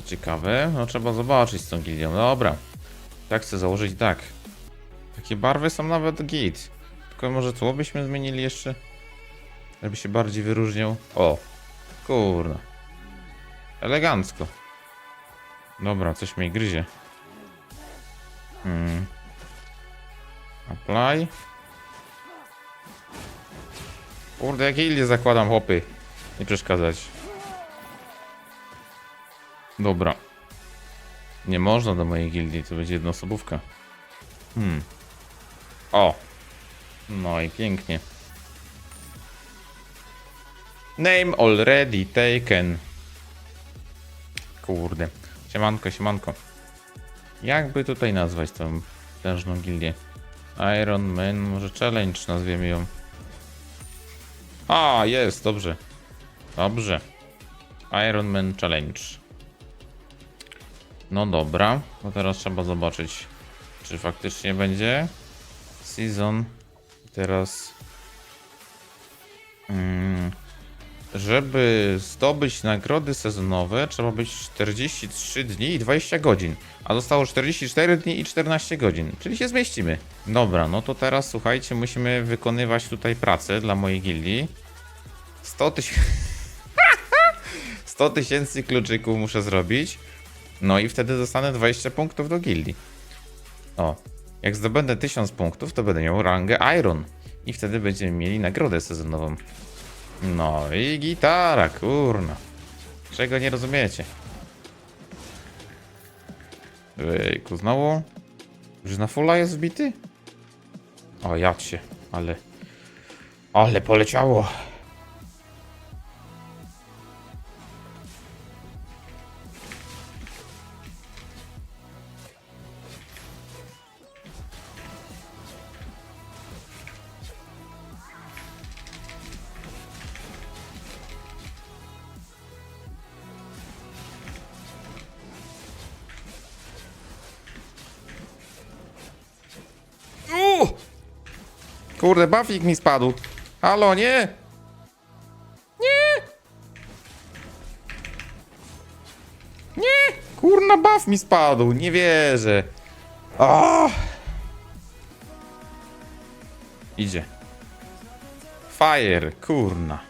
To ciekawe. No trzeba zobaczyć z tą gildią. Dobra. Tak chcę założyć tak. Takie barwy są nawet git. Tylko może tło byśmy zmienili jeszcze? Żeby się bardziej wyróżniał. O! Kurna. Elegancko. Dobra, coś mnie gryzie. Hmm. Apply. Kurde, jakie gildie zakładam, chłopy. Nie przeszkadzać. Dobra. Nie można do mojej gildii, to będzie jednoosobówka. Hmm. O! No i pięknie. Name already taken. Kurde. Siemanko, siemanko. Jakby tutaj nazwać tą tężną gildię? Iron Man, może Challenge nazwiemy ją. A, jest, dobrze. Dobrze. Iron Man Challenge. No dobra, no teraz trzeba zobaczyć, czy faktycznie będzie season. Teraz, mm, żeby zdobyć nagrody sezonowe, trzeba być 43 dni i 20 godzin, a zostało 44 dni i 14 godzin, czyli się zmieścimy. Dobra, no to teraz słuchajcie, musimy wykonywać tutaj pracę dla mojej gildii. 100 tysięcy 100 tysięcy kluczyków muszę zrobić. No i wtedy dostanę 20 punktów do gildii. O, jak zdobędę 1000 punktów, to będę miał rangę Iron. I wtedy będziemy mieli nagrodę sezonową. No i gitara, kurna. Czego nie rozumiecie? Ejku, znowu? Już na fulla jest wbity? O, jadź się, ale... Ale poleciało. Kurde, bafik mi spadł. Halo, nie! Nie! Nie! Kurna, buff mi spadł. Nie wierzę. O! Idzie. Fire, kurna.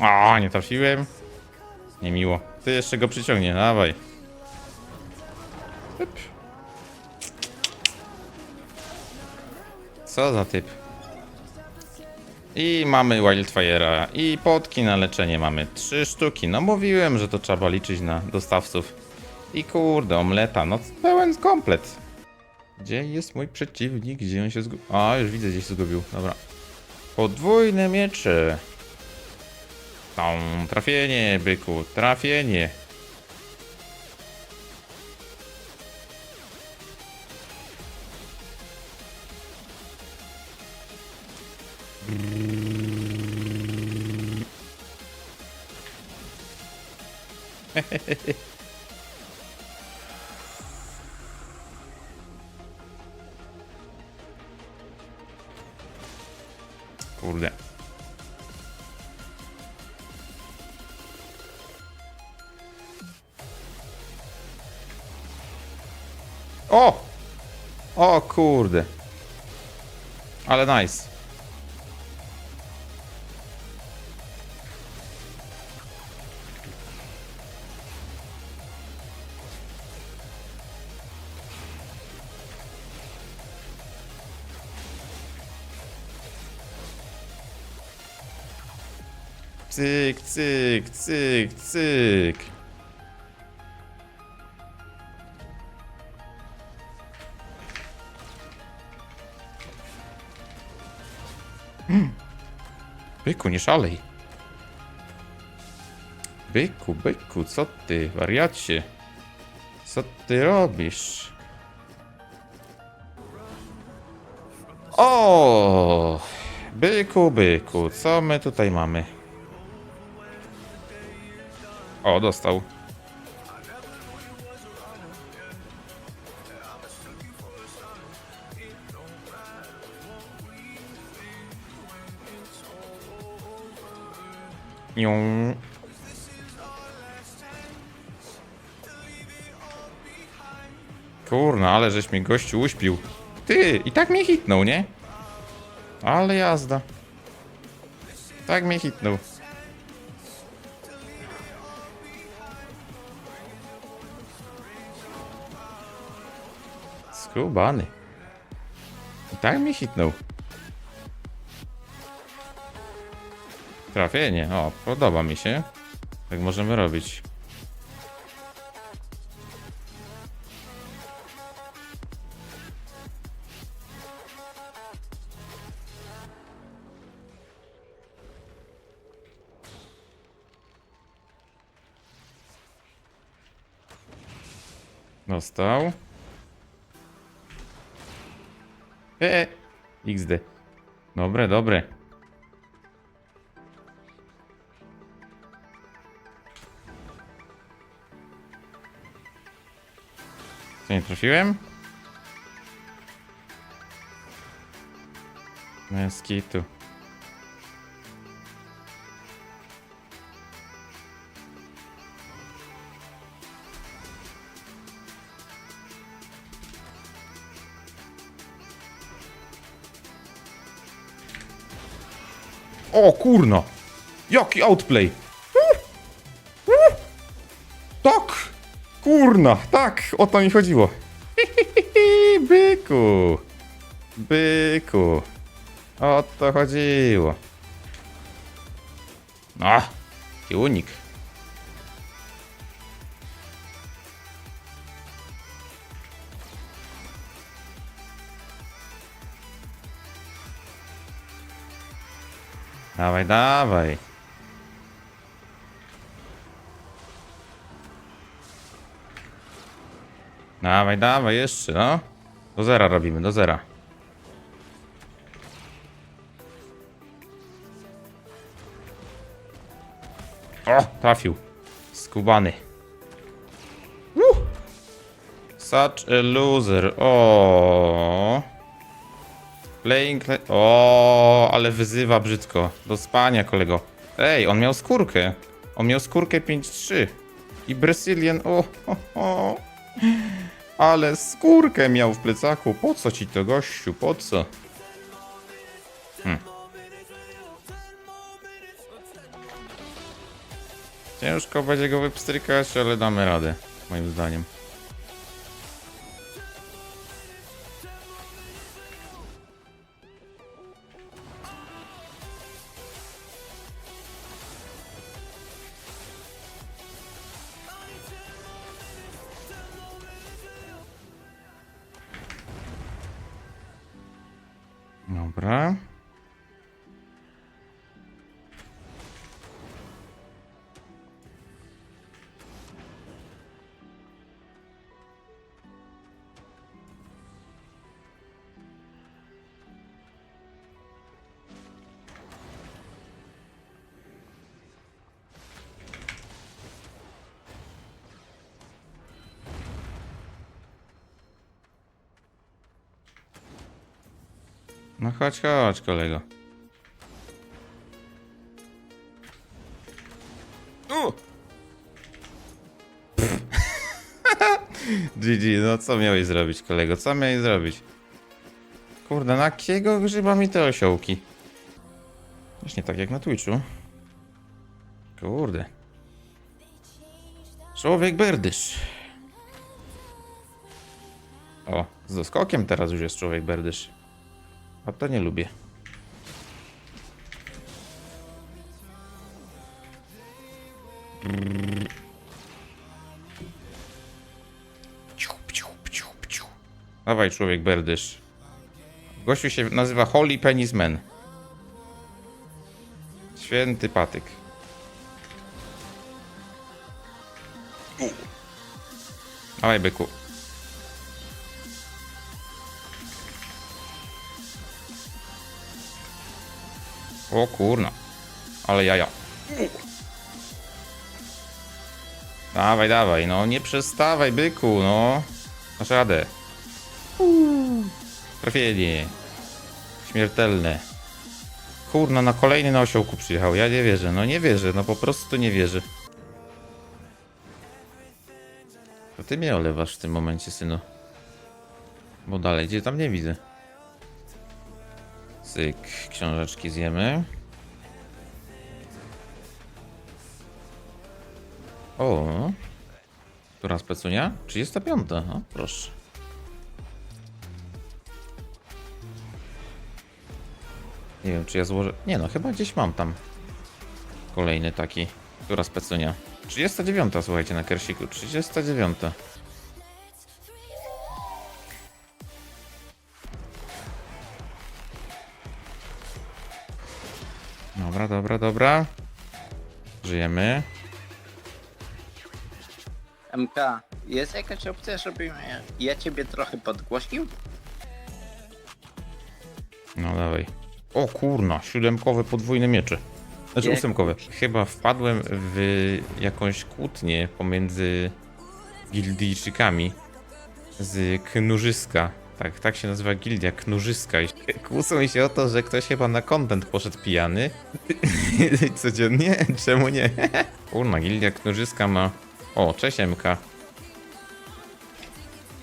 O, nie trafiłem. Niemiło. Ty jeszcze go przyciągnie, dawaj. Pyp. Co za typ. I mamy Wildfire'a i potki na leczenie mamy. Trzy sztuki. No mówiłem, że to trzeba liczyć na dostawców. I kurde, omleta. No pełen komplet. Gdzie jest mój przeciwnik? Gdzie on się zgubił? A, już widzę, gdzie się zgubił. Dobra. Podwójne miecze. Tam, trafienie, byku, trafienie. Kurde. O! O kurde. Ale nice. Cyk, cyk, cyk, cyk. Byku, nie szalej. Byku, byku, co ty, wariacie? Co ty robisz? O! Byku, byku, co my tutaj mamy? O, dostał. Nią. Kurna, ale żeś mnie gościu uśpił. Ty, i tak mnie hitnął, nie? Ale jazda. Tak mnie hitnął. Skubany. I tak mnie hitnął. Trafienie. O, podoba mi się. Tak możemy robić. Dostał. E, XD. Dobre, dobre. Trafiłem? Meskitu. O kurno! Jaki outplay! Kurna, tak! O to mi chodziło. Byku! Byku! O to chodziło. No! I unik. Dawaj, dawaj. Dawaj, dawaj, jeszcze, no. Do zera robimy, do zera. O, trafił. Skubany. Uh. Such a loser. O. Playing... O, ale wyzywa brzydko. Do spania, kolego. Ej, on miał skórkę. On miał skórkę 5-3. I Brazilian... O, o, o. Ale skórkę miał w plecaku. Po co ci to, gościu? Po co? Hmm. Ciężko będzie go wypstrykać, ale damy radę. Moim zdaniem. Dobra. No chodź, chodź, kolego. U! GG, no co miałeś zrobić, kolego? Co miałeś zrobić? Kurde, na jakiego grzyba mi te osiołki? Właśnie tak jak na Twitchu. Kurde. Człowiek berdysz. O, z doskokiem teraz już jest człowiek berdysz. A to nie lubię. Dawaj, człowiek berdysz. Gościu się nazywa Holy Penis Man. Święty patyk. Dawaj, byku. O kurna. Ale jaja. Dawaj, dawaj, no nie przestawaj, byku, no. Masz radę. Trafienie. Śmiertelne. Kurna, na kolejny na osiołku przyjechał. Ja nie wierzę, no nie wierzę, no po prostu nie wierzę. To ty mnie olewasz w tym momencie, synu. Bo dalej, gdzie tam nie widzę. Syk, książeczki zjemy. O, która specunia? 35. O, proszę. Nie wiem, czy ja złożę. Nie no, chyba gdzieś mam tam kolejny taki. Która specunia? 39, słuchajcie, na kersiku. 39. Dobra, dobra. Żyjemy. MK, jest jakaś opcja, żebym ja- ja ciebie trochę podgłośnił? No dawaj. O kurna, siódemkowe podwójne miecze. Znaczy Jak- ósemkowe. Chyba wpadłem w jakąś kłótnię pomiędzy gildijczykami z Knurzyska. Tak, tak się nazywa gildia, Knurzyska. Kłócą się o to, że ktoś chyba na content poszedł pijany. Codziennie? Czemu nie? Kurna, gildia Knurzyska ma... O, cześć.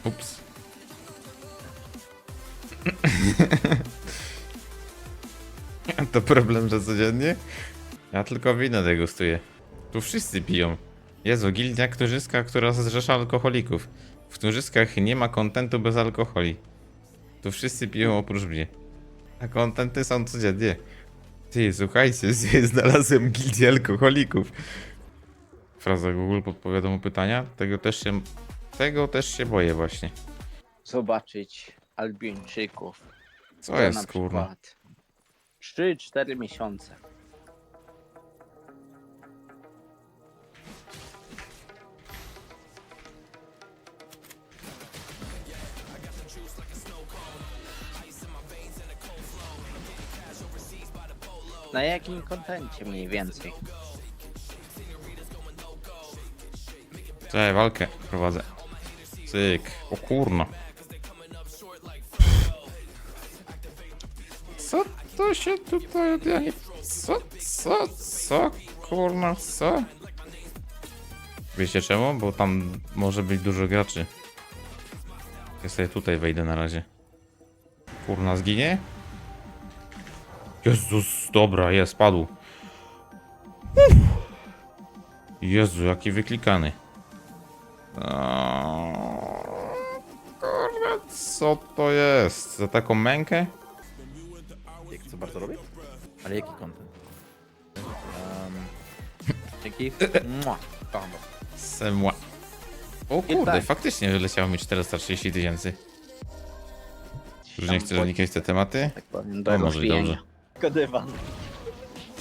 Ups. To problem, że codziennie? Ja tylko wino degustuję. Tu wszyscy piją. Jezu, gildia knurzyska, która zrzesza alkoholików. W knurzyskach nie ma kontentu bez alkoholi. Tu wszyscy piją oprócz mnie. A kontenty są codziennie. Ty, słuchajcie, znalazłem gildię alkoholików. Fraza Google podpowiada mu pytania. Tego też się... Tego też się boję właśnie. Zobaczyć Albiończyków. Co jest, kurwa? przykład 3-4 miesiące. Na jakim kontencie mniej więcej? Cześć, walkę prowadzę. Cyk. O kurna. Co to się tutaj... Ja nie... Co? Co? Co? Kurna, co? Wiecie czemu? Bo tam może być dużo graczy. Ja sobie tutaj wejdę na razie. Kurna, zginie? Jezus, dobra, jest, padł. Uff. Jezu, jaki wyklikany. Kurwa, co to jest? Za taką mękę? Jak co bardzo robię? Ale jaki content? Um, dzięki. Mua. Pando. Semła. O kurde, tak. faktycznie wyleciało mi 430 tysięcy. Już nie chcę unikać te tematy? Tak powiem, No do może i dobrze. Rozwijania. Kodywan.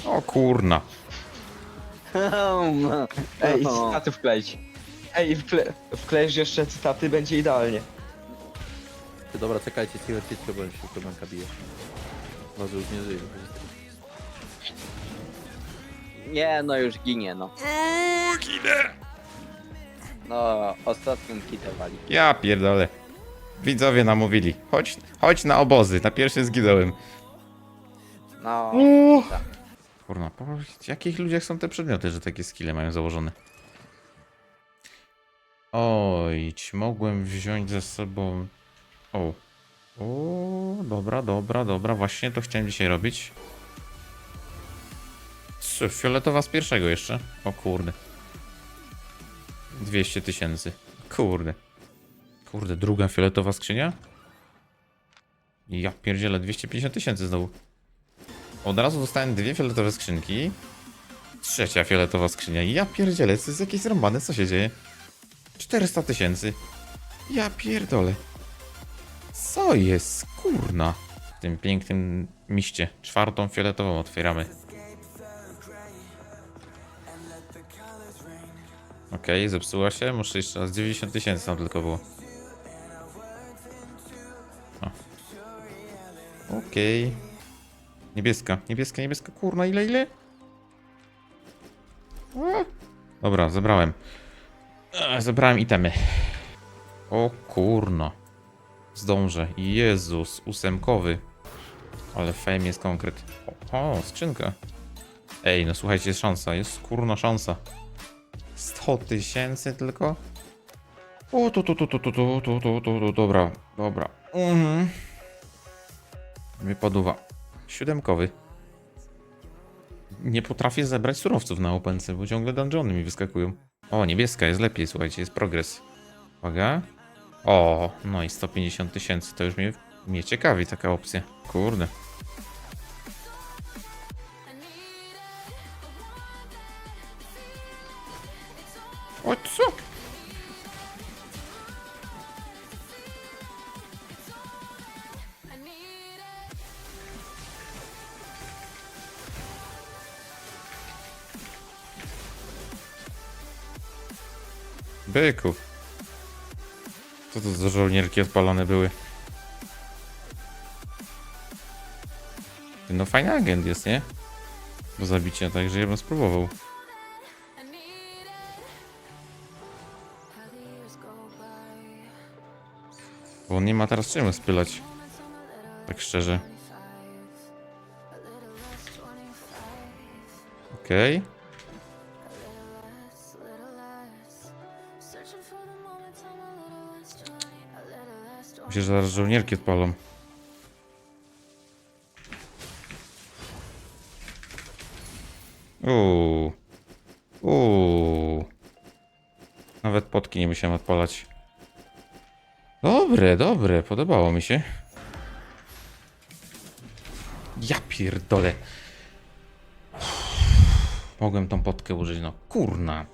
O kurna. Ej, i cytaty wkleić. Ej, wkle wklejesz jeszcze cytaty, będzie idealnie. Ty, dobra, czekajcie, cicho, cicho, bo się komanka bije. Może już nie żyje. Nie, no już ginie, no. No, ostatnią kitę wali. Ja pierdolę. Widzowie namówili. Chodź, chodź na obozy. Na pierwszym zginąłem. No, Kurna, powiedz, jakich ludziach są te przedmioty, że takie skille mają założone? Oj, mogłem wziąć ze sobą... O. O, dobra, dobra, dobra, właśnie to chciałem dzisiaj robić. Co, fioletowa z pierwszego jeszcze? O kurde. 200 tysięcy. Kurde. Kurde, druga fioletowa skrzynia? Ja pierdzielę, 250 tysięcy znowu. Od razu dostałem dwie fioletowe skrzynki. Trzecia fioletowa skrzynia. Ja pierdzielę, to jest jakieś zrąbane, co się dzieje? 400 tysięcy. Ja pierdolę. Co jest, kurna? W tym pięknym miście. Czwartą fioletową otwieramy. Okej, zepsuła się. Muszę jeszcze raz 90 tysięcy tam tylko było. Okej. Niebieska, niebieska, niebieska. Kurna, ile, ile? A. Dobra, zebrałem. E, Zebrałem itemy. O kurno. Zdążę. Jezus, ósemkowy. Ale fame jest konkret. O, o, skrzynka. Ej, no słuchajcie, jest szansa. Jest kurna szansa. 100 tysięcy tylko? O, tu, tu, tu, tu, tu, tu, tu, tu, tu, tu, dobra, dobra. Mhm. Wypaduwa. Siódemkowy. Nie potrafię zebrać surowców na opence, bo ciągle dungeony mi wyskakują. O, niebieska jest lepiej, słuchajcie, jest progres. Uwaga. O, no i 150 tysięcy, to już mnie, mnie ciekawi taka opcja. Kurde. Byku. Co to za żołnierki odpalone były? No fajny agent jest, nie? Do zabicia, także ja bym spróbował. Bo on nie ma teraz czym spylać. Tak szczerze. Okej. Myślę, że zaraz żołnierki odpalą. Uuu. Uuu. Nawet potki nie musiałem odpalać. Dobre, dobre, podobało mi się. Ja pierdolę. Mogłem tą potkę użyć, no kurna.